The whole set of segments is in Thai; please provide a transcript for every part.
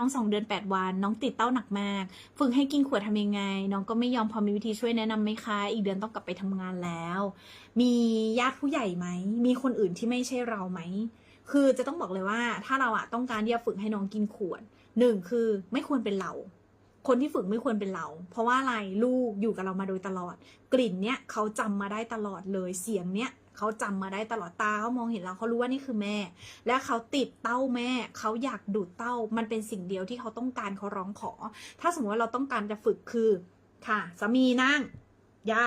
น้องสองเดือนแปดวัน น้องติดเต้าหนักมาก ฝึกให้กินขวดทำยังไง น้องก็ไม่ยอมพอมีวิธีช่วยแนะนำไหมคะ อีกเดือนต้องกลับไปทำงานแล้ว มีญาติผู้ใหญ่ไหม มีคนอื่นที่ไม่ใช่เราไหม คือจะต้องบอกเลยว่า ถ้าเราอะต้องการที่จะฝึกให้น้องกินขวดหนึ่งคือไม่ควรเป็นเราคนที่ฝึกไม่ควรเป็นเรา เพราะว่าอะไรลูกอยู่กับเรามาโดยตลอด กลิ่นเนี้ยเขาจำมาได้ตลอดเลย เสียงเนี้ย เขาจำมาได้ตลอดตาเขามองเห็นเราเขารู้ว่านี่คือแม่ และเขาติดเต้าแม่เขาอยากดูดเต้า มันเป็นสิ่งเดียวที่เขาต้องการเขาร้องขอ ถ้าสมมติว่าเราต้องการจะฝึกคือ ค่ะสามีนั่งย่า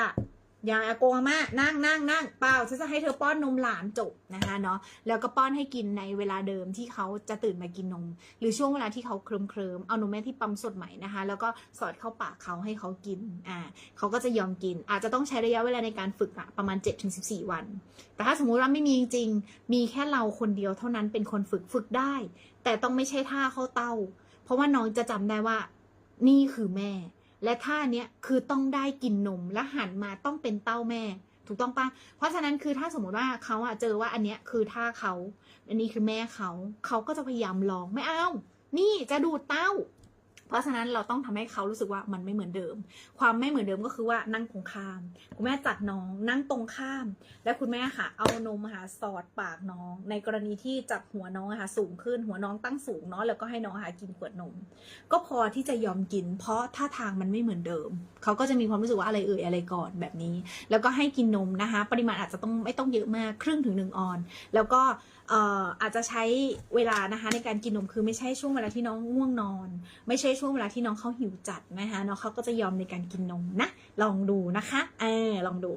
อย่าอากงอาม่านั่งนั่งนั่งเปล่าฉันจะให้เธอป้อนนมหลานจบนะคะเนาะแล้วก็ป้อนให้กินในเวลาเดิมที่เขาจะตื่นมากินนม หรือช่วงเวลาที่เขาเคลิมเคลิมเอานมแม่ที่ปั๊มสดใหม่นะคะ แล้วก็สอดเข้าปากเขาให้เขากินอ่าเขาก็จะยอมกิน อาจจะต้องใช้ระยะเวลาในการฝึกอะประมาณ 7-14 วัน แต่ถ้าสมมุติว่าไม่มีจริงมีแค่เราคนเดียวเท่านั้นเป็นคนฝึกฝึกได้ แต่ต้องไม่ใช่ท่าเข้าเต้า เพราะว่าน้องจะจำได้ว่า นี่คือแม่ และท่าเนี้ยคือต้องได้กินนมและหันมาต้องเป็นเต้าแม่ ถูกต้องปะเพราะฉะนั้นคือถ้าสมมติว่าเขาอะเจอว่าอันเนี้ยคือท่าเขา อันนี้คือแม่เขา เขาก็จะพยายามลองไม่เอา นี่จะดูดเต้า ราะฉะนั้นเราต้องทำให้เขารู้สึกว่ามันไม่เหมือนเดิม ความไม่เหมือนเดิมก็คือว่านั่งตรงข้าม คุณแม่จัดน้องนั่งตรงข้าม แล้วคุณแม่ค่ะ เอานมหาสอดปากน้อง ในกรณีที่จับหัวน้องค่ะสูงขึ้น หัวน้องตั้งสูงเนาะแล้วก็ให้น้องหากินขวดนม ก็พอที่จะยอมกิน เพราะท่าทางมันไม่เหมือนเดิม เขาก็จะมีความรู้สึกว่าอะไรเอ่ยอะไรก่อนแบบนี้ แล้วก็ให้กินนมนะคะ ปริมาณอาจจะต้องไม่ต้องเยอะมากครึ่งถึงหนึ่งออน แล้วก็อาจจะใช้เวลานะคะในการกินนมคือไม่ใช่ช่วงเวลาที่น้องง่วงนอน ไม่ใช่ช่วงเวลาที่น้องเขาหิวจัดนะคะน้องเขาก็จะยอมในการกินนมนะ ลองดูนะคะเออลองดู